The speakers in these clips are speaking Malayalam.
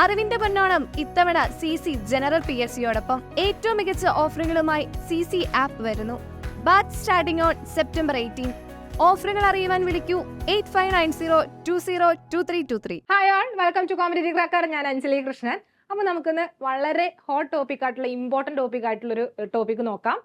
അറിവിന്റെ പൊന്നോണം ഇത്തവണ C C general P S സിയോടൊപ്പം ഏറ്റവും മികച്ച ഓഫറുകളുമായി സി സി ആപ്പ് വരുന്നു. Batch starting on September eighteen ഓഫറുകൾ അറിയുവാൻ വിളിക്കൂ. Eight five nine zero two zero two three two three hi on welcome to comedy ഞാൻ അഞ്ജലി കൃഷ്ണൻ. അപ്പോൾ നമുക്കിന്ന് വളരെ ഹോട്ട് ടോപ്പിക് ആയിട്ടുള്ള ഇമ്പോർട്ടന്റ് ടോപ്പിക് ആയിട്ടുള്ളൊരു ടോപ്പിക് നോക്കാം.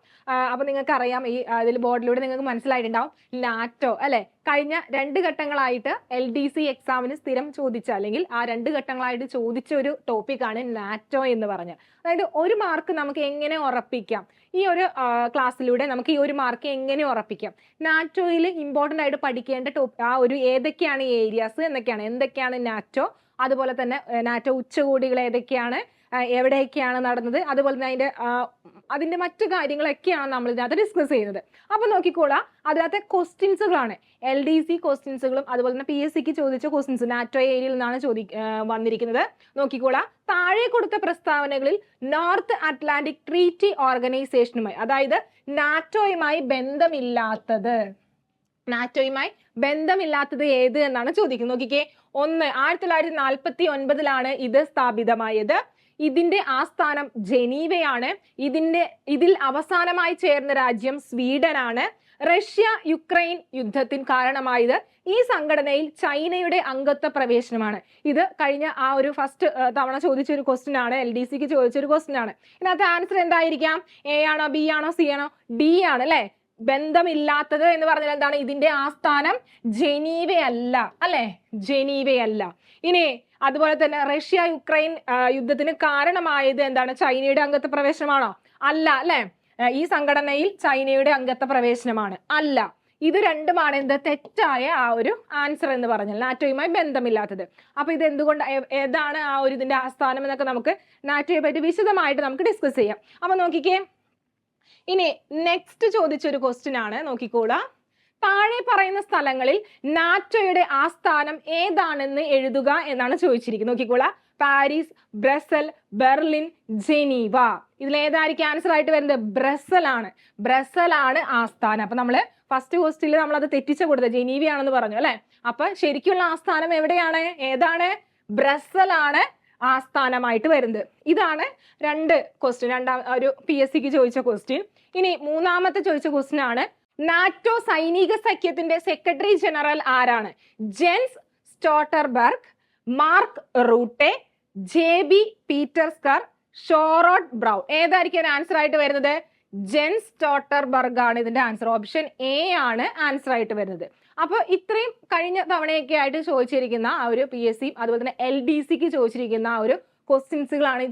അപ്പോൾ നിങ്ങൾക്ക് അറിയാം ഈ അതിൽ ബോർഡിലൂടെ നിങ്ങൾക്ക് മനസ്സിലായിട്ടുണ്ടാവും. നാറ്റോ അല്ലേ? കഴിഞ്ഞ രണ്ട് ഘട്ടങ്ങളായിട്ട് എൽ ഡി സി എക്സാമിന് സ്ഥിരം ചോദിച്ച അല്ലെങ്കിൽ ആ രണ്ട് ഘട്ടങ്ങളായിട്ട് ചോദിച്ച ഒരു ടോപ്പിക്കാണ് നാറ്റോ എന്ന് പറഞ്ഞ്. അതായത് ഒരു മാർക്ക് നമുക്ക് എങ്ങനെ ഉറപ്പിക്കാം? ഈ ഒരു ക്ലാസ്സിലൂടെ നമുക്ക് ഈ ഒരു മാർക്ക് എങ്ങനെ ഉറപ്പിക്കാം? നാറ്റോയിൽ ഇമ്പോർട്ടന്റ് ആയിട്ട് പഠിക്കേണ്ട ടോപ്പ് ആ ഒരു ഏതൊക്കെയാണ് ഏരിയാസ് എന്നൊക്കെയാണ്. എന്തൊക്കെയാണ് നാറ്റോ അതുപോലെ തന്നെ നാറ്റോ ഉച്ചകോടികൾ ഏതൊക്കെയാണ് എവിടെയൊക്കെയാണ് നടന്നത് അതുപോലെ തന്നെ അതിന്റെ അതിന്റെ മറ്റു കാര്യങ്ങളൊക്കെയാണ് നമ്മൾ ഇതിനകത്ത് ഡിസ്കസ് ചെയ്യുന്നത്. അപ്പൊ നോക്കിക്കോളാം അതിനകത്തെ ക്വസ്റ്റ്യൻസുകളാണ് എൽ ഡി സി ക്വസ്റ്റ്യൻസുകളും അതുപോലെ തന്നെ പി എസ് സിക്ക് ചോദിച്ച ക്വസ്റ്റ്യൻസ് നാറ്റോ ഏരിയയിൽ നിന്നാണ് ചോദി വന്നിരിക്കുന്നത്. നോക്കിക്കോളാം താഴെ കൊടുത്ത പ്രസ്താവനകളിൽ നോർത്ത് അറ്റ്ലാന്റിക് ട്രീറ്റി ഓർഗനൈസേഷനുമായി അതായത് നാറ്റോയുമായി ബന്ധമില്ലാത്തത്. നാറ്റോയുമായി ബന്ധമില്ലാത്തത് ഏത് എന്നാണ് ചോദിക്കുന്നത്. നോക്കിക്കേ ഒന്ന് ആയിരത്തി തൊള്ളായിരത്തി നാൽപ്പത്തി ഒൻപതിലാണ് ഇത് സ്ഥാപിതമായത്. ഇതിന്റെ ആസ്ഥാനം ജനീവയാണ്. ഇതിന്റെ ഇതിൽ അവസാനമായി ചേർന്ന രാജ്യം സ്വീഡനാണ്. റഷ്യ യുക്രൈൻ യുദ്ധത്തിന് കാരണമായത്. ഈ സംഘടനയിൽ ചൈനയുടെ അംഗത്വ പ്രവേശനമാണ്. ഇത് കഴിഞ്ഞ ആ ഒരു ഫസ്റ്റ് തവണ ചോദിച്ച ഒരു ക്വസ്റ്റ്യൻ ആണ്. എൽ ഡി സിക്ക് ചോദിച്ച ഒരു ക്വസ്റ്റ്യൻ ആണ്. ഇതിനകത്ത് ആൻസർ എന്തായിരിക്കാം? എ ആണോ ബി ആണോ സി ആണോ? ഡി ആണ് അല്ലെ? ബന്ധമില്ലാത്തത് എന്ന് പറഞ്ഞാൽ എന്താണ്? ഇതിന്റെ ആസ്ഥാനം ജനീവയല്ല അല്ലെ? ജനീവയല്ല. ഇനി അതുപോലെ തന്നെ റഷ്യ യുക്രൈൻ യുദ്ധത്തിന് കാരണമായത് എന്താണ്? ചൈനയുടെ അംഗത്വ പ്രവേശനമാണോ? അല്ല അല്ലെ? ഈ സംഘടനയിൽ ചൈനയുടെ അംഗത്വ പ്രവേശനമാണ്. അല്ല ഇത് രണ്ടുമാണ് എന്ത്? തെറ്റായ ആ ഒരു ആൻസർ എന്ന് പറഞ്ഞാൽ നാറ്റോയുമായി ബന്ധമില്ലാത്തത്. അപ്പൊ ഇത് എന്തുകൊണ്ട് ഏതാണ് ആ ഒരു ഇതിന്റെ ആസ്ഥാനം എന്നൊക്കെ നമുക്ക് നാറ്റോയെ പറ്റി വിശദമായിട്ട് നമുക്ക് ഡിസ്കസ് ചെയ്യാം. അപ്പൊ നോക്കിക്കേ ഇനി നെക്സ്റ്റ് ചോദിച്ചൊരു ക്വസ്റ്റ്യൻ ആണ്. നോക്കിക്കോളാം. താഴെ പറയുന്ന സ്ഥലങ്ങളിൽ നാറ്റോയുടെ ആസ്ഥാനം ഏതാണെന്ന് എഴുതുക എന്നാണ് ചോദിച്ചിരിക്കുന്നത്. നോക്കിക്കോളാം. Paris Brussels Berlin Geneva. ഇതിൽ ഏതായിരിക്കും ആൻസർ ആയിട്ട് വരുന്നത്? ബ്രസൽ ആണ്. ബ്രസൽ ആണ് ആസ്ഥാനം അപ്പൊ നമ്മൾ ഫസ്റ്റ് ക്വസ്റ്റിൽ നമ്മൾ അത് തെറ്റിച്ച കൊടുത്തത് ജനീവയാണെന്ന് പറഞ്ഞു അല്ലെ? അപ്പൊ ശരിക്കുള്ള ആസ്ഥാനം എവിടെയാണ്? ഏതാണ്? ബ്രസൽ ആണ്. ആസ്ഥാനമായിട്ട് വരുന്നത്. ഇതാണ് രണ്ട് ക്വസ്റ്റ്യൻ രണ്ടാം ഒരു പി എസ് സിക്ക് ചോദിച്ച ക്വസ്റ്റ്യൻ ഇനി മൂന്നാമത്തെ ചോദിച്ച ക്വസ്റ്റ്യൻ ആണ്. നാറ്റോ സൈനിക സഖ്യത്തിന്റെ സെക്രട്ടറി ജനറൽ ആരാണ്? Jens Stoltenberg Mark Rutte J B പീറ്റർസ്കർ ഷോറോട്ട് ബ്രൗൺ. ഏതായിരിക്കും ആൻസർ ആയിട്ട് വരുന്നത്? ജെൻസ് സ്റ്റോട്ടർബർഗ് ആണ് ഇതിന്റെ ആൻസർ ഓപ്ഷൻ എ ആണ് ആൻസർ ആയിട്ട് വരുന്നത്. അപ്പൊ ഇത്രയും കഴിഞ്ഞ തവണയൊക്കെ ആയിട്ട് ചോദിച്ചിരിക്കുന്ന ആ ഒരു പി എസ് സി അതുപോലെ തന്നെ എൽ ഡി സിക്ക് ചോദിച്ചിരിക്കുന്ന ആ ഒരു ക്വസ്റ്റ്യൻസുകളാണ്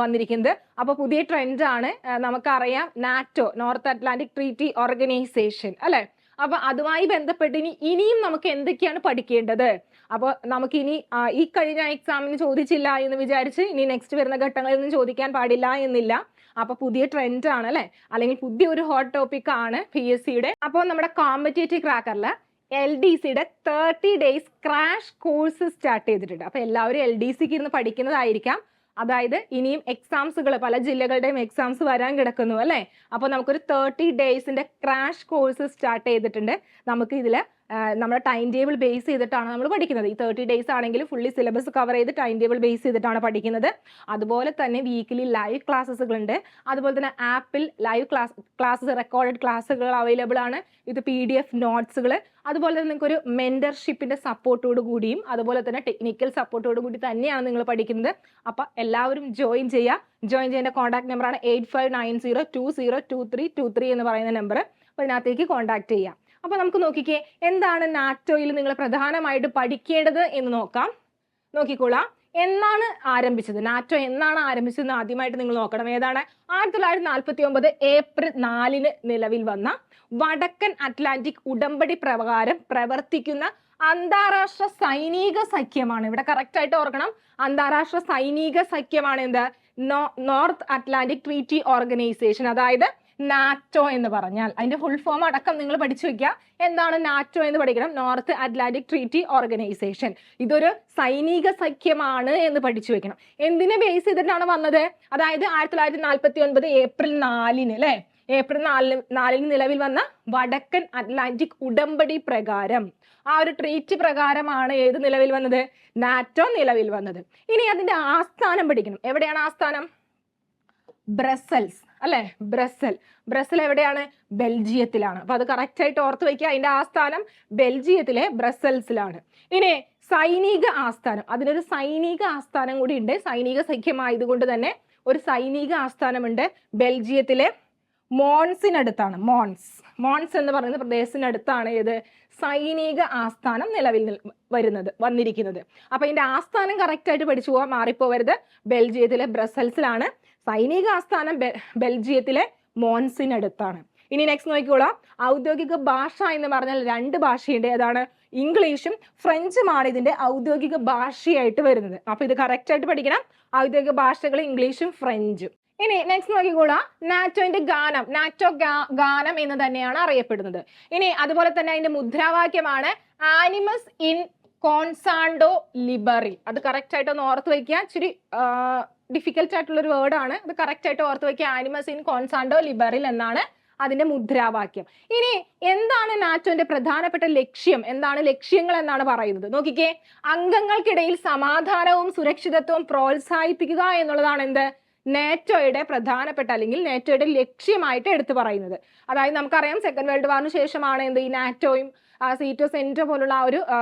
വന്നിരിക്കുന്നത്. അപ്പൊ പുതിയ ട്രെൻഡ് ആണ് നമുക്കറിയാം NATO North Atlantic Treaty Organisation അല്ലെ? അപ്പൊ അതുമായി ബന്ധപ്പെട്ട് ഇനി ഇനിയും നമുക്ക് എന്തൊക്കെയാണ് പഠിക്കേണ്ടത്? അപ്പോൾ നമുക്കിനി ഈ കഴിഞ്ഞ എക്സാമിന് ചോദിച്ചില്ല എന്ന് വിചാരിച്ച് ഇനി നെക്സ്റ്റ് വരുന്ന ഘട്ടങ്ങളിൽ നിന്നും ചോദിക്കാൻ പാടില്ല എന്നില്ല. അപ്പൊ പുതിയ ട്രെൻഡ് ആണ് അല്ലെ? അല്ലെങ്കിൽ പുതിയ ഒരു ഹോട്ട് ടോപ്പിക് ആണ് പി എസ് സിയുടെ അപ്പോൾ നമ്മുടെ കോമ്പറ്റേറ്റീവ് ക്രാക്കറിൽ എൽ ഡി സിയുടെ thirty days crash course start ചെയ്തിട്ടുണ്ട്. അപ്പൊ എല്ലാവരും എൽ ഡി സിക്ക് ഇരുന്ന് പഠിക്കുന്നതായിരിക്കാം. അതായത് ഇനിയും എക്സാംസുകൾ പല ജില്ലകളുടെയും എക്സാംസ് വരാൻ കിടക്കുന്നു അല്ലേ? അപ്പോൾ നമുക്കൊരു തേർട്ടി ഡേയ്സിന്റെ ക്രാഷ് കോഴ്സ് സ്റ്റാർട്ട് ചെയ്തിട്ടുണ്ട്. നമുക്ക് ഇതിൽ നമ്മുടെ ടൈം ടേബിൾ ബേസ് ചെയ്തിട്ടാണ് നമ്മൾ പഠിക്കുന്നത്. ഈ തേർട്ടി ഡേയ്സ് ആണെങ്കിൽ ഫുള്ളി സിലബസ് കവർ ചെയ്ത് ടൈം ടേബിൾ ബേസ് ചെയ്തിട്ടാണ് പഠിക്കുന്നത്. അതുപോലെ തന്നെ വീക്കിലി ലൈവ് ക്ലാസ്സുകളുണ്ട് അതുപോലെ തന്നെ ആപ്പിൽ ലൈവ് ക്ലാസ് ക്ലാസ്സസ് റെക്കോർഡഡ് ക്ലാസ്സുകൾ അവൈലബിൾ ആണ്. ഇത് പി ഡി എഫ് നോട്ട്സുകൾ അതുപോലെ തന്നെ നിങ്ങൾക്ക് ഒരു മെന്റർഷിപ്പിന്റെ സപ്പോർട്ടോട് കൂടിയും അതുപോലെ തന്നെ ടെക്നിക്കൽ സപ്പോർട്ടോട് കൂടി തന്നെയാണ് നിങ്ങൾ പഠിക്കുന്നത്. അപ്പോൾ എല്ലാവരും ജോയിൻ ചെയ്യുക ജോയിൻ ചെയ്യേണ്ട കോൺടാക്ട് നമ്പറാണ് eight five nine zero two zero two three two three എന്ന് പറയുന്ന നമ്പർ അപ്പോൾ ഇതിനകത്തേക്ക് കോൺടാക്ട് ചെയ്യാം. അപ്പൊ നമുക്ക് നോക്കിക്കേ എന്താണ് നാറ്റോയിൽ നിങ്ങൾ പ്രധാനമായിട്ട് പഠിക്കേണ്ടത് എന്ന് നോക്കാം. നോക്കിക്കോളാം. എന്നാണ് ആരംഭിച്ചത്? നാറ്റോ എന്നാണ് ആരംഭിച്ചതെന്ന് ആദ്യമായിട്ട് നിങ്ങൾ നോക്കണം. ഏതാണ്? ആയിരത്തി തൊള്ളായിരത്തി നാൽപ്പത്തി ഒമ്പത് ഏപ്രിൽ നാലിന് നിലവിൽ വന്ന വടക്കൻ അറ്റ്ലാന്റിക് ഉടമ്പടി പ്രകാരം പ്രവർത്തിക്കുന്ന അന്താരാഷ്ട്ര സൈനിക സഖ്യമാണ്. ഇവിടെ കറക്റ്റ് ആയിട്ട് ഓർക്കണം. അന്താരാഷ്ട്ര സൈനിക സഖ്യമാണ് എന്ത്? North Atlantic Treaty Organisation. അതായത് നാറ്റോ എന്ന് പറഞ്ഞാൽ അതിന്റെ ഫുൾ ഫോം അടക്കം നിങ്ങൾ പഠിച്ചു വെക്കുക. എന്താണ് നാറ്റോ എന്ന് പഠിക്കണം? നോർത്ത് അറ്റ്ലാന്റിക് ട്രീറ്റി ഓർഗനൈസേഷൻ ഇതൊരു സൈനിക സഖ്യമാണ് എന്ന് പഠിച്ചു വെക്കണം. എന്തിനെ ബേസ് ചെയ്തിട്ടാണ് വന്നത്? അതായത് ആയിരത്തി തൊള്ളായിരത്തി നാൽപ്പത്തി ഒൻപത് ഏപ്രിൽ നാലിന് അല്ലെ? ഏപ്രിൽ നാലിന് നാലിന് നിലവിൽ വന്ന വടക്കൻ അറ്റ്ലാന്റിക് ഉടമ്പടി പ്രകാരം. ആ ഒരു ട്രീറ്റ് പ്രകാരമാണ് ഏത് നിലവിൽ വന്നത്? നാറ്റോ നിലവിൽ വന്നത്. ഇനി അതിന്റെ ആസ്ഥാനം പഠിക്കണം. എവിടെയാണ് ആസ്ഥാനം? ബ്രസൽസ്. അല്ലെ? ബ്രസൽ. ബ്രസൽ എവിടെയാണ്? ബെൽജിയത്തിലാണ്. അപ്പൊ അത് കറക്റ്റ് ആയിട്ട് ഓർത്ത് വയ്ക്കുക അതിന്റെ ആസ്ഥാനം ബെൽജിയത്തിലെ ബ്രസൽസിലാണ്. ഇനി സൈനിക ആസ്ഥാനം. അതിനൊരു സൈനിക ആസ്ഥാനം കൂടി ഉണ്ട്. സൈനിക സഖ്യമായതുകൊണ്ട് തന്നെ ഒരു സൈനിക ആസ്ഥാനമുണ്ട് ബെൽജിയത്തിലെ മോൺസിനടുത്താണ് മോൺസ്. മോൺസ് എന്ന് പറയുന്ന പ്രദേശത്തിനടുത്താണ് ഏത് സൈനിക ആസ്ഥാനം നിലവിൽ വരുന്നത് വന്നിരിക്കുന്നത്. അപ്പൊ ഇതിന്റെ ആസ്ഥാനം കറക്റ്റ് ആയിട്ട് പഠിച്ചു പോകാൻ മാറിപ്പോവരുത്. ബെൽജിയത്തിലെ ബ്രസൽസിലാണ്. സൈനിക ആസ്ഥാനം ബെൽജിയത്തിലെ മോൺസിനടുത്താണ്. ഇനി നെക്സ്റ്റ് നോക്കിക്കോളാം. ഔദ്യോഗിക ഭാഷ എന്ന് പറഞ്ഞാൽ രണ്ട് ഭാഷയുണ്ട്. അതാണ് ഇംഗ്ലീഷും ഫ്രഞ്ചുമാണ് ഇതിന്റെ ഔദ്യോഗിക ഭാഷയായിട്ട് വരുന്നത്. അപ്പൊ ഇത് കറക്റ്റ് ആയിട്ട് പഠിക്കണം. ഔദ്യോഗിക ഭാഷകൾ ഇംഗ്ലീഷും ഫ്രഞ്ചും. ഇനി നെക്സ്റ്റ് നോക്കിക്കോളാം നാറ്റോന്റെ ഗാനം. നാറ്റോ ഗാനം എന്ന് തന്നെയാണ് അറിയപ്പെടുന്നത്. ഇനി അതുപോലെ തന്നെ അതിന്റെ മുദ്രാവാക്യമാണ് ആനിമസ് ഇൻ കോൺസാണ്ടോ ലിബറി അത് കറക്റ്റ് ആയിട്ട് ഒന്ന് ഓർത്ത് വയ്ക്കുക. ഇച്ചിരി ഡിഫിക്കൽട്ട് ആയിട്ടുള്ള ഒരു വേർഡാണ് അത് കറക്റ്റ് ആയിട്ട് ഓർത്ത് വയ്ക്കുക. ആനിമസ് ഇൻ കോൺസാണ്ടോ ലിബറിൽ എന്നാണ് അതിന്റെ മുദ്രാവാക്യം. ഇനി എന്താണ് നാറ്റോന്റെ പ്രധാനപ്പെട്ട ലക്ഷ്യം? എന്താണ് ലക്ഷ്യങ്ങൾ എന്നാണ് പറയുന്നത്? നോക്കിക്കേ. അംഗങ്ങൾക്കിടയിൽ സമാധാനവും സുരക്ഷിതത്വവും പ്രോത്സാഹിപ്പിക്കുക എന്നുള്ളതാണ് എന്ത്? നേറ്റോയുടെ പ്രധാനപ്പെട്ട അല്ലെങ്കിൽ നേറ്റോയുടെ ലക്ഷ്യമായിട്ട് എടുത്തു പറയുന്നത്. അതായത് നമുക്കറിയാം സെക്കൻഡ് വേൾഡ് വാറിന് ശേഷമാണ് എന്ത് ഈ നാറ്റോയും സീറ്റോ സെന്റോ പോലുള്ള ആ ഒരു ആ,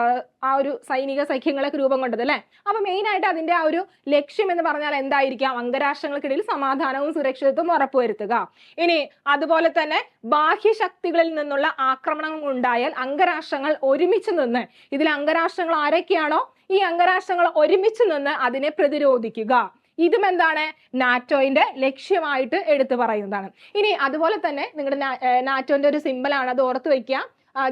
ഒരു സൈനിക സഖ്യങ്ങളൊക്കെ രൂപം കൊണ്ടത് അല്ലേ? അപ്പൊ മെയിൻ ആയിട്ട് അതിന്റെ ആ ഒരു ലക്ഷ്യം എന്ന് പറഞ്ഞാൽ എന്തായിരിക്കാം? അംഗരാഷ്ട്രങ്ങൾക്കിടയിൽ സമാധാനവും സുരക്ഷിതത്വവും ഉറപ്പുവരുത്തുക. ഇനി അതുപോലെ തന്നെ ബാഹ്യ ശക്തികളിൽ നിന്നുള്ള ആക്രമണങ്ങൾ ഉണ്ടായാൽ അംഗരാഷ്ട്രങ്ങൾ ഒരുമിച്ച് നിന്ന് ഇതിൽ അംഗരാഷ്ട്രങ്ങൾ ആരൊക്കെയാണോ? ഈ അംഗരാഷ്ട്രങ്ങൾ ഒരുമിച്ച് നിന്ന് അതിനെ പ്രതിരോധിക്കുക. ഇതും എന്താണ് നാറ്റോയിന്റെ ലക്ഷ്യമായിട്ട് എടുത്തു പറയുന്നതാണ്. ഇനി അതുപോലെ തന്നെ നിങ്ങളുടെ നാറ്റോന്റെ ഒരു സിമ്പിളാണ് അത് ഓർത്ത് വെക്കുക.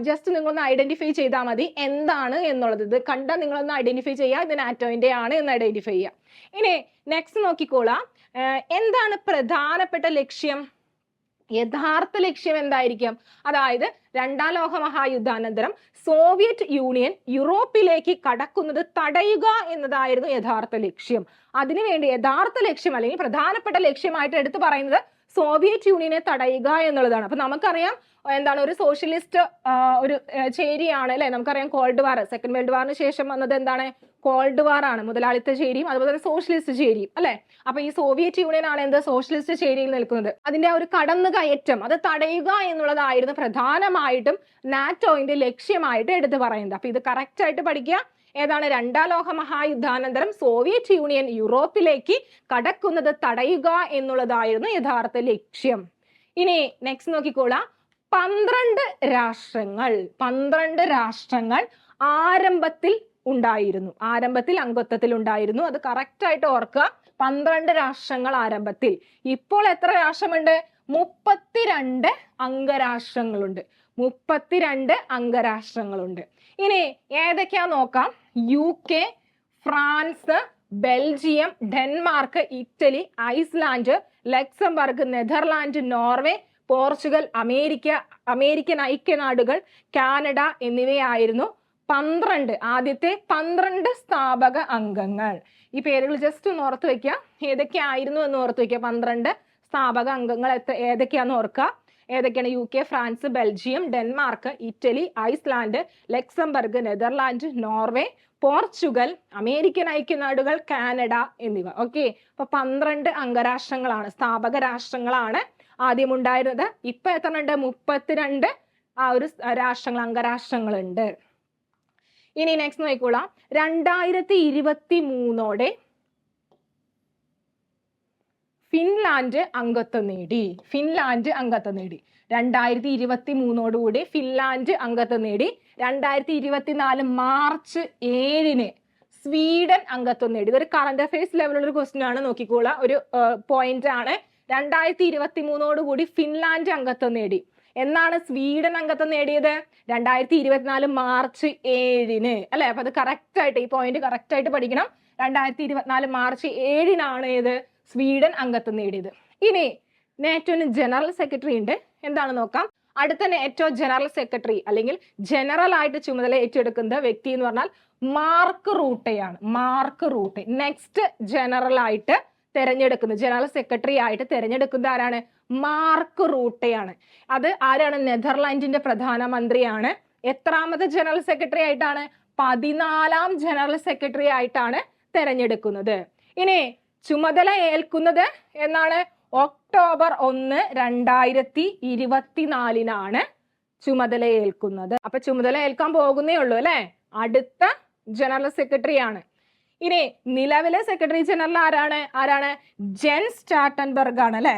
ജസ്റ്റ് നിങ്ങളൊന്ന് ഐഡന്റിഫൈ ചെയ്താൽ മതി എന്താണ് എന്നുള്ളത്. ഇത് കണ്ടാൽ നിങ്ങളൊന്ന് ഐഡന്റിഫൈ ചെയ്യുക ഇത് നാറ്റോയിന്റെ ആണ് എന്ന് ഐഡന്റിഫൈ ചെയ്യുക. ഇനി നെക്സ്റ്റ് നോക്കിക്കോളാം. എന്താണ് പ്രധാനപ്പെട്ട ലക്ഷ്യം? യഥാർത്ഥ ലക്ഷ്യം എന്തായിരിക്കും? അതായത് രണ്ടാം ലോക മഹായുദ്ധാനന്തരം സോവിയറ്റ് യൂണിയൻ യൂറോപ്പിലേക്ക് കടക്കുന്നത് തടയുക എന്നതായിരുന്നു യഥാർത്ഥ ലക്ഷ്യം. അതിനുവേണ്ടി യഥാർത്ഥ ലക്ഷ്യം അല്ലെങ്കിൽ പ്രധാനപ്പെട്ട ലക്ഷ്യമായിട്ട് എടുത്തു പറയുന്നത് സോവിയറ്റ് യൂണിയനെ തടയുക എന്നുള്ളതാണ്. അപ്പൊ നമുക്കറിയാം എന്താണ് ഒരു സോഷ്യലിസ്റ്റ് ഒരു ചേരിയാണ് അല്ലെ? നമുക്കറിയാം കോൾഡ് വാർ സെക്കൻഡ് വേൾഡ് വാറിന് ശേഷം വന്നത് എന്താണ്? കോൾഡ് വാർ ആണ് മുതലാളിത്ത ചേരിയും അതുപോലെ തന്നെ സോഷ്യലിസ്റ്റ് ചേരിയും അല്ലെ? അപ്പൊ ഈ സോവിയറ്റ് യൂണിയൻ ആണ് എന്ത്? സോഷ്യലിസ്റ്റ് ചേരിയിൽ നിൽക്കുന്നത്. അതിന്റെ ഒരു കടന്നു കയറ്റം അത് തടയുക എന്നുള്ളതായിരുന്നു പ്രധാനമായിട്ടും നാറ്റോയിന്റെ ലക്ഷ്യമായിട്ട് എടുത്തു പറയുന്നത്. അപ്പൊ ഇത് കറക്റ്റ് ആയിട്ട് പഠിക്കുക. ഏതാണ്? രണ്ടാം ലോക മഹായുദ്ധാനന്തരം സോവിയറ്റ് യൂണിയൻ യൂറോപ്പിലേക്ക് കടക്കുന്നത് തടയുക എന്നുള്ളതായിരുന്നു യഥാർത്ഥ ലക്ഷ്യം. ഇനി നെക്സ്റ്റ് നോക്കിക്കോളാം. പന്ത്രണ്ട് രാഷ്ട്രങ്ങൾ പന്ത്രണ്ട് രാഷ്ട്രങ്ങൾ ആരംഭത്തിൽ ഉണ്ടായിരുന്നു. ആരംഭത്തിൽ അംഗത്വത്തിൽ ഉണ്ടായിരുന്നു. അത് കറക്റ്റ് ആയിട്ട് ഓർക്കുക. പന്ത്രണ്ട് രാഷ്ട്രങ്ങൾ ആരംഭത്തിൽ. ഇപ്പോൾ എത്ര രാഷ്ട്രമുണ്ട്? മുപ്പത്തിരണ്ട് അംഗരാഷ്ട്രങ്ങളുണ്ട്. മുപ്പത്തിരണ്ട് അംഗരാഷ്ട്രങ്ങളുണ്ട്. ഇനി ഏതൊക്കെയാ നോക്കാം? U K France Belgium Denmark Italy Iceland Luxembourg Netherlands Norway Portugal America American ഐക്യനാടുകൾ Canada എന്നിവയായിരുന്നു. പന്ത്രണ്ട്. ആദ്യത്തെ പന്ത്രണ്ട് സ്ഥാപക അംഗങ്ങൾ. ഈ പേരുകൾ ജസ്റ്റ് ഒന്ന് ഓർത്ത് വെക്കുക ഏതൊക്കെയായിരുന്നു എന്ന് ഓർത്ത് വെക്കുക പന്ത്രണ്ട് സ്ഥാപക അംഗങ്ങൾ എത്ര ഏതൊക്കെയാന്ന് ഓർക്കുക. ഏതൊക്കെയാണ്? U K France Belgium Denmark Italy Iceland Luxembourg Netherlands Norway Portugal American ഐക്യനാടുകൾ Canada എന്നിവ. ഓക്കെ അപ്പൊ പന്ത്രണ്ട് അംഗരാഷ്ട്രങ്ങളാണ് സ്ഥാപക രാഷ്ട്രങ്ങളാണ് ആദ്യം ഉണ്ടായിരുന്നത് ഇപ്പൊ എത്ര ഉണ്ട് മുപ്പത്തിരണ്ട് ആ ഒരു രാഷ്ട്രങ്ങൾ അംഗരാഷ്ട്രങ്ങളുണ്ട്. ഇനി നെക്സ്റ്റ് നോക്കിക്കോളാം. രണ്ടായിരത്തി ഇരുപത്തി മൂന്നോടെ ഫിൻലാൻഡ് അംഗത്വം നേടി. ഫിൻലാൻഡ് അംഗത്വം നേടി. രണ്ടായിരത്തി ഇരുപത്തി മൂന്നോടുകൂടി ഫിൻലാൻഡ് അംഗത്വം നേടി. രണ്ടായിരത്തി ഇരുപത്തിനാല് മാർച്ച് ഏഴിന് സ്വീഡൻ അംഗത്വം നേടി. ഇതൊരു കറണ്ട് അഫയേഴ്സ് ലെവലുള്ള ഒരു ക്വസ്റ്റ്യൻ ആണ്. നോക്കിക്കോളാം. ഒരു പോയിന്റ് ആണ്. രണ്ടായിരത്തി ഇരുപത്തി മൂന്നോടുകൂടി ഫിൻലാൻഡ് അംഗത്വം നേടി. എന്നാണ് സ്വീഡൻ അംഗത്വം നേടിയത്? രണ്ടായിരത്തി ഇരുപത്തിനാല് മാർച്ച് ഏഴിന്. അല്ലെ? അപ്പൊ അത് കറക്റ്റ് ആയിട്ട് ഈ പോയിന്റ് കറക്റ്റ് ആയിട്ട് പഠിക്കണം. രണ്ടായിരത്തി ഇരുപത്തിനാല് മാർച്ച് ഏഴിനാണ് ഇത് സ്വീഡൻ അംഗത്വം നേടിയത്. ഇനി നേറ്റോന് ജനറൽ സെക്രട്ടറി ഉണ്ട്. എന്താണ് നോക്കാം. അടുത്ത നേറ്റോ ജനറൽ സെക്രട്ടറി അല്ലെങ്കിൽ ജനറൽ ആയിട്ട് ചുമതല ഏറ്റെടുക്കുന്ന വ്യക്തി എന്ന് പറഞ്ഞാൽ Mark റൂട്ടയാണ്. Mark Rutte. Next general ആയിട്ട് തെരഞ്ഞെടുക്കുന്നത്. ജനറൽ സെക്രട്ടറി ആയിട്ട് തെരഞ്ഞെടുക്കുന്നത് ആരാണ്? മാർക്ക് റൂട്ടയാണ് അത് ആരാണ്? നെതർലാൻഡിന്റെ പ്രധാനമന്ത്രിയാണ്. എത്രാമത് ജനറൽ സെക്രട്ടറി ആയിട്ടാണ്? പതിനാലാം ജനറൽ സെക്രട്ടറി ആയിട്ടാണ് തെരഞ്ഞെടുക്കുന്നത്. ഇനി ചുമതല ഏൽക്കുന്നത് എന്നാണ്? ഒക്ടോബർ ഒന്ന് രണ്ടായിരത്തി ഇരുപത്തിനാലിനാണ് ചുമതല ഏൽക്കുന്നത്. അപ്പൊ ചുമതല ഏൽക്കാൻ പോകുന്നേ ഉള്ളൂ അല്ലെ? അടുത്ത ജനറൽ സെക്രട്ടറി ആണ്. ഇനി നിലവിലെ സെക്രട്ടറി ജനറൽ ആരാണ്? ആരാണ്? ജെൻസ് ചാട്ടൻബർഗ് ആണ് അല്ലെ?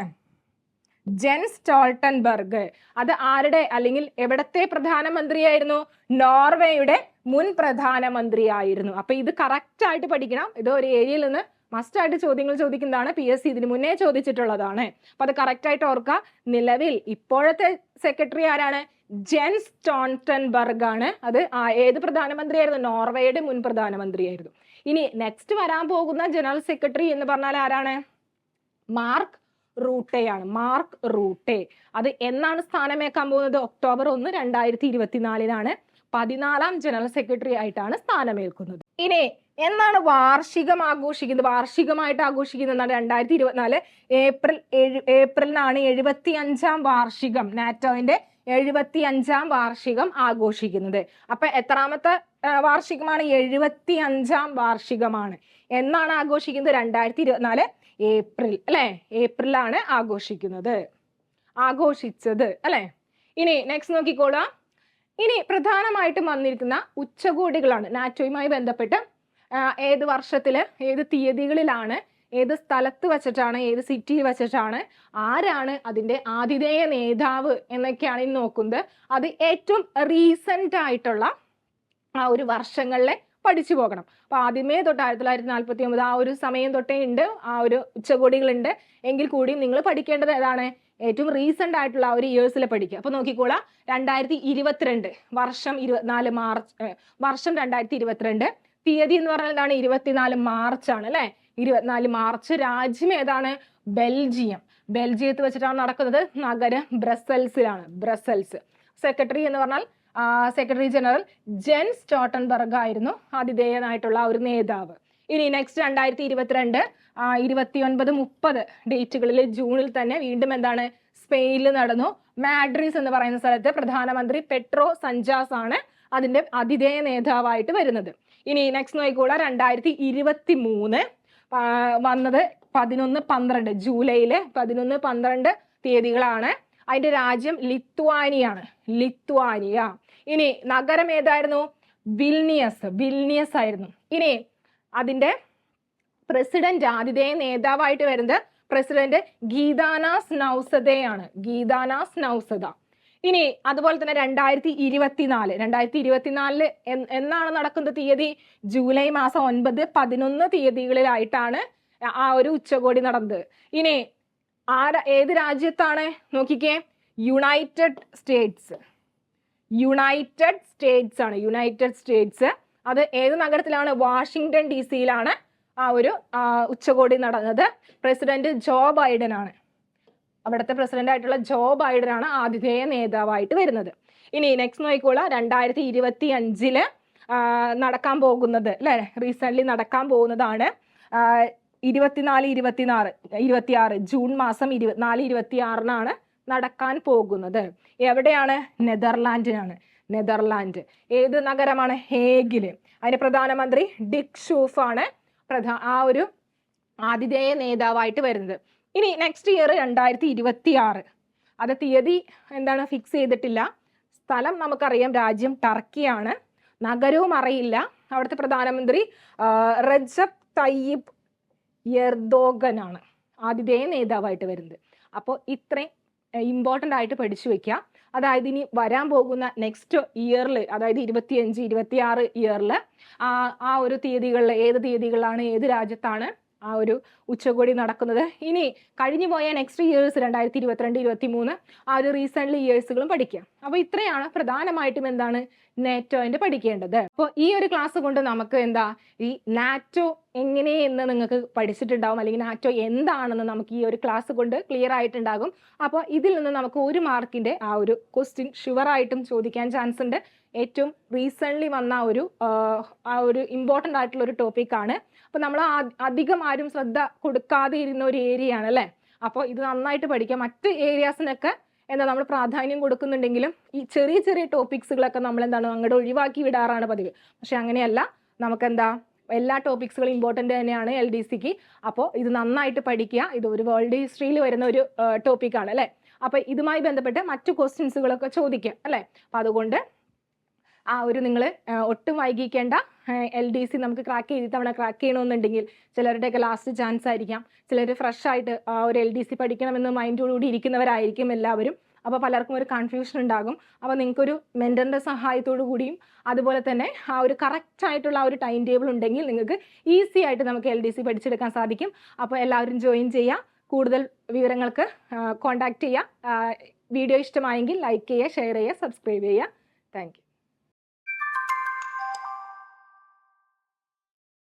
Jens Stoltenberg. അത് ആരുടെ അല്ലെങ്കിൽ എവിടത്തെ പ്രധാനമന്ത്രിയായിരുന്നു? നോർവേയുടെ മുൻ പ്രധാനമന്ത്രിയായിരുന്നു. അപ്പൊ ഇത് കറക്റ്റ് ആയിട്ട് പഠിക്കണം. ഇത് ഒരു ഏരിയയിൽ നിന്ന് മസ്റ്റ് ആയിട്ട് ചോദ്യങ്ങൾ ചോദിക്കുന്നതാണ്. പി എസ് സി ഇതിന് മുന്നേ ചോദിച്ചിട്ടുള്ളതാണ്. അപ്പൊ അത് കറക്റ്റ് ആയിട്ട് ഓർക്കുക. നിലവിൽ ഇപ്പോഴത്തെ സെക്രട്ടറി ആരാണ്? ജെൻസ് ടോൺട്ടൻബർഗ് ആണ് അത് ഏത് പ്രധാനമന്ത്രിയായിരുന്നു? നോർവേയുടെ മുൻ പ്രധാനമന്ത്രിയായിരുന്നു. ഇനി നെക്സ്റ്റ് വരാൻ പോകുന്ന ജനറൽ സെക്രട്ടറി എന്ന് പറഞ്ഞാൽ ആരാണ്? മാർക്ക് റൂട്ടെയാണ് മാർക്ക് റൂട്ടെ. അത് എന്നാണ് സ്ഥാനമേക്കാൻ പോകുന്നത്? ഒക്ടോബർ ഒന്ന് രണ്ടായിരത്തി ഇരുപത്തിനാലിനാണ് പതിനാലാം ജനറൽ സെക്രട്ടറി ആയിട്ടാണ് സ്ഥാനമേൽക്കുന്നത്. ഇനി എന്നാണ് വാർഷികം ആഘോഷിക്കുന്നത്? വാർഷികമായിട്ട് ആഘോഷിക്കുന്നത് രണ്ടായിരത്തി ഇരുപത്തിനാല് ഏപ്രിൽ ഏപ്രിലിനാണ് എഴുപത്തി അഞ്ചാം വാർഷികം. നാറ്റോയിന്റെ എഴുപത്തി അഞ്ചാം വാർഷികം ആഘോഷിക്കുന്നത്. അപ്പൊ എത്രാമത്തെ വാർഷികമാണ്. എഴുപത്തി അഞ്ചാം വാർഷികമാണ്. എന്നാണ് ആഘോഷിക്കുന്നത്? രണ്ടായിരത്തി ഇരുപത്തിനാല് ഏപ്രിൽ അല്ലെ? ഏപ്രിലാണ് ആഘോഷിക്കുന്നത്. ആഘോഷിച്ചത് അല്ലെ? ഇനി നെക്സ്റ്റ് നോക്കിക്കോളാം. ഇനി പ്രധാനമായിട്ടും വന്നിരിക്കുന്ന ഉച്ചകോടികളാണ്. നാറ്റോയുമായി ബന്ധപ്പെട്ട് ഏത് വർഷത്തിൽ ഏത് തീയതികളിലാണ് ഏത് സ്ഥലത്ത് വച്ചിട്ടാണ് ഏത് സിറ്റിയിൽ വച്ചിട്ടാണ് ആരാണ് അതിന്റെ ആതിഥേയ നേതാവ് എന്നൊക്കെയാണ് ഇനി നോക്കുന്നത്. അത് ഏറ്റവും റീസെന്റ് ആയിട്ടുള്ള ആ ഒരു വർഷങ്ങളിലെ പഠിച്ചു പോകണം. അപ്പൊ ആദ്യമേ തൊട്ട് ആയിരത്തി തൊള്ളായിരത്തി നാൽപ്പത്തി ഒമ്പത് ആ ഒരു സമയം തൊട്ടേ ഉണ്ട് ആ ഒരു ഉച്ചകോടികളുണ്ട് എങ്കിൽ കൂടിയും നിങ്ങൾ പഠിക്കേണ്ടത് ഏതാണ്? ഏറ്റവും റീസെന്റ് ആയിട്ടുള്ള ആ ഒരു ഇയേഴ്സിലെ പഠിക്കുക. അപ്പൊ നോക്കിക്കോളാം. രണ്ടായിരത്തി ഇരുപത്തിരണ്ട് വർഷം ഇരുപത്തിനാല് മാർച്ച് വർഷം രണ്ടായിരത്തി ഇരുപത്തിരണ്ട് തീയതി എന്ന് പറഞ്ഞാൽ എന്താണ്? ഇരുപത്തിനാല് മാർച്ച് ആണ് അല്ലെ? ഇരുപത്തിനാല് മാർച്ച് രാജ്യം ഏതാണ്? ബെൽജിയം. ബെൽജിയത്ത് വെച്ചിട്ടാണ് നടക്കുന്നത് നഗരം ബ്രസൽസിലാണ്. ബ്രസൽസ്. സെക്രട്ടറി എന്ന് പറഞ്ഞാൽ സെക്രട്ടറി ജനറൽ ജെൻസ് സ്റ്റോട്ടൻബർഗ് ആയിരുന്നു ആതിഥേയനായിട്ടുള്ള ഒരു നേതാവ്. ഇനി നെക്സ്റ്റ് രണ്ടായിരത്തി ഇരുപത്തിരണ്ട് ഇരുപത്തി ഒൻപത് മുപ്പത് ഡേറ്റുകളിൽ ജൂണിൽ തന്നെ വീണ്ടും എന്താണ് സ്പെയിനിൽ നടന്നു. മാഡ്രിസ് എന്ന് പറയുന്ന സ്ഥലത്ത് പ്രധാനമന്ത്രി പെട്രോ സഞ്ചാസ് ആണ് അതിന്റെ അതിഥേയ നേതാവായിട്ട് വരുന്നത്. ഇനി നെക്സ്റ്റ് നോക്കിക്കൂടെ രണ്ടായിരത്തി ഇരുപത്തി മൂന്ന് വന്നത് പതിനൊന്ന് പന്ത്രണ്ട് ജൂലൈയിൽ പതിനൊന്ന് പന്ത്രണ്ട് തീയതികളാണ്. അതിന്റെ രാജ്യം ലിത്വാനിയാണ്. ലിത്വാനിയ. ഇനി നഗരം ഏതായിരുന്നു? വിൽനിയസ് വിൽനിയസ് ആയിരുന്നു. ഇനി അതിന്റെ പ്രസിഡന്റ് ആതിഥേയ നേതാവായിട്ട് വരുന്നത് പ്രസിഡന്റ് ഗീതാനാസ് നൗസദയാണ്. ഗീതാനാസ് നൗസദ. ഇനി അതുപോലെ തന്നെ രണ്ടായിരത്തി ഇരുപത്തിനാല് രണ്ടായിരത്തി ഇരുപത്തിനാലിൽ എന്നാണ് നടക്കുന്ന തീയതി? ജൂലൈ മാസം ഒൻപത് പതിനൊന്ന് തീയതികളിലായിട്ടാണ് ആ ഒരു ഉച്ചകോടി നടന്നത്. ഇനി ആര ഏത് രാജ്യത്താണ്? നോക്കിക്കേ. United States. യുണൈറ്റഡ് സ്റ്റേറ്റ്സ് ആണ്. യുണൈറ്റഡ് സ്റ്റേറ്റ്സ് അത് ഏത് നഗരത്തിലാണ്? വാഷിങ്ടൺ ഡി സിയിലാണ് ആ ഒരു ഉച്ചകോടി നടന്നത്. പ്രസിഡന്റ് ജോ ബൈഡൻ ആണ്. അവിടുത്തെ പ്രസിഡന്റ് ആയിട്ടുള്ള ജോ ബൈഡൻ ആണ് ആതിഥേയ നേതാവായിട്ട് വരുന്നത്. ഇനി നെക്സ്റ്റ് നോക്കിക്കോളാം. രണ്ടായിരത്തി ഇരുപത്തി അഞ്ചിൽ നടക്കാൻ പോകുന്നത് അല്ലെ? റീസെന്റ് നടക്കാൻ പോകുന്നതാണ്. ഇരുപത്തിനാല് ഇരുപത്തിനാറ് ഇരുപത്തിയാറ് ജൂൺ മാസം ഇരുപത്തിനാല് ഇരുപത്തി ആറിനാണ് നടക്കാൻ പോകുന്നത്. എവിടെയാണ്? നെതർലാൻഡിനാണ്. നെതർലാൻഡ്. ഏത് നഗരമാണ്? ഹേഗിൽ. അതിന് പ്രധാനമന്ത്രി ഡിക് ഷൂഫ് ആണ് പ്രധാ ആ ഒരു ആതിഥേയ നേതാവായിട്ട് വരുന്നത്. ഇനി നെക്സ്റ്റ് ഇയർ രണ്ടായിരത്തി ഇരുപത്തി ആറ് അത് തീയതി എന്താണ്? ഫിക്സ് ചെയ്തിട്ടില്ല. സ്ഥലം നമുക്കറിയാം. രാജ്യം ടർക്കിയാണ്. നഗരവും അറിയില്ല. അവിടുത്തെ പ്രധാനമന്ത്രി റജബ് തയ്യിബ് എർദോഗനാണ് ആതിഥേയ നേതാവായിട്ട് വരുന്നത്. അപ്പോൾ ഇത്രയും ഇമ്പോർട്ടന്റ് ആയിട്ട് പഠിച്ചു വെക്കുക അതായത് ഇനി വരാൻ പോകുന്ന നെക്സ്റ്റ് ഇയറിൽ അതായത് ഇരുപത്തിയഞ്ച് ഇരുപത്തിയാറ് ഇയറിൽ ആ ഒരു തീയതികളിൽ ഏത് തീയതികളാണ് ഏത് രാജ്യത്താണ് ആ ഒരു ഉച്ചകോടി നടക്കുന്നത്. ഇനി കഴിഞ്ഞു പോയ നെക്സ്റ്റ് ഇയേഴ്സ് രണ്ടായിരത്തി ഇരുപത്തിരണ്ട് ഇരുപത്തി മൂന്ന് ആ ഒരു റീസെന്റ് ഇയേഴ്സുകളും പഠിക്കുക അപ്പോൾ ഇത്രയാണ് പ്രധാനമായിട്ടും എന്താണ് നാറ്റോന്റെ പഠിക്കേണ്ടത്. അപ്പോൾ ഈ ഒരു ക്ലാസ് കൊണ്ട് നമുക്ക് എന്താ ഈ നാറ്റോ എങ്ങനെയെന്ന് നിങ്ങൾക്ക് പഠിച്ചിട്ടുണ്ടാവും അല്ലെങ്കിൽ നാറ്റോ എന്താണെന്ന് നമുക്ക് ഈ ഒരു ക്ലാസ് കൊണ്ട് ക്ലിയർ ആയിട്ടുണ്ടാകും. അപ്പോൾ ഇതിൽ നിന്ന് നമുക്ക് ഒരു മാർക്കിന്റെ ആ ഒരു ക്വസ്റ്റ്യൻ ഷുവറായിട്ടും ചോദിക്കാൻ ചാൻസ് ഉണ്ട്. ഏറ്റവും റീസെന്റ്ലി വന്ന ഒരു ആ, ഒരു ഇമ്പോർട്ടന്റ് ആയിട്ടുള്ള ഒരു ടോപ്പിക്കാണ് അപ്പോൾ നമ്മൾ അധികം ആരും ശ്രദ്ധ കൊടുക്കാതെ ഇരുന്ന ഒരു ഏരിയ ആണ് അല്ലേ? അപ്പോൾ ഇത് നന്നായിട്ട് പഠിക്കാം. മറ്റ് ഏരിയാസിനൊക്കെ എന്താ നമ്മൾ പ്രാധാന്യം കൊടുക്കുന്നുണ്ടെങ്കിലും ഈ ചെറിയ ചെറിയ ടോപ്പിക്സുകളൊക്കെ നമ്മൾ എന്താണ് അങ്ങോട്ട് ഒഴിവാക്കി വിടാറാണ് പതിവ്. പക്ഷെ അങ്ങനെയല്ല. നമുക്കെന്താ എല്ലാ ടോപ്പിക്സുകളും ഇമ്പോർട്ടന്റ് തന്നെയാണ് എൽ ഡി സിക്ക് അപ്പോൾ ഇത് നന്നായിട്ട് പഠിക്കുക. ഇത് ഒരു വേൾഡ് ഹിസ്റ്ററിയിൽ വരുന്ന ഒരു ടോപ്പിക്കാണ് അല്ലേ? അപ്പോൾ ഇതുമായി ബന്ധപ്പെട്ട് മറ്റു ക്വസ്റ്റ്യൻസുകളൊക്കെ ചോദിക്കുക അല്ലേ? അപ്പോൾ അതുകൊണ്ട് ആ ഒരു നിങ്ങൾ ഒട്ടും വൈകിക്കേണ്ട എൽ ഡി സി നമുക്ക് ക്രാക്ക് ചെയ്ത് തവണ ക്രാക്ക് ചെയ്യണമെന്നുണ്ടെങ്കിൽ ചിലരുടെയൊക്കെ ലാസ്റ്റ് ചാൻസ് ആയിരിക്കാം. ചിലർ ഫ്രഷ് ആയിട്ട് ആ ഒരു എൽ ഡി സി പഠിക്കണമെന്ന് മൈൻഡോടുകൂടി ഇരിക്കുന്നവരായിരിക്കും എല്ലാവരും. അപ്പോൾ പലർക്കും ഒരു കൺഫ്യൂഷൻ ഉണ്ടാകും. അപ്പോൾ നിങ്ങൾക്കൊരു മെന്ററിന്റെ സഹായത്തോടു കൂടിയും അതുപോലെ തന്നെ ആ ഒരു കറക്റ്റ് ആയിട്ടുള്ള ആ ഒരു ടൈം ടേബിൾ ഉണ്ടെങ്കിൽ നിങ്ങൾക്ക് ഈസി ആയിട്ട് നമുക്ക് എൽ ഡി സി പഠിച്ചെടുക്കാൻ സാധിക്കും. അപ്പോൾ എല്ലാവരും ജോയിൻ ചെയ്യുക കൂടുതൽ വിവരങ്ങൾക്ക് കോൺടാക്റ്റ് ചെയ്യുക വീഡിയോ ഇഷ്ടമായെങ്കിൽ ലൈക്ക് ചെയ്യുക ഷെയർ ചെയ്യുക സബ്സ്ക്രൈബ് ചെയ്യുക താങ്ക്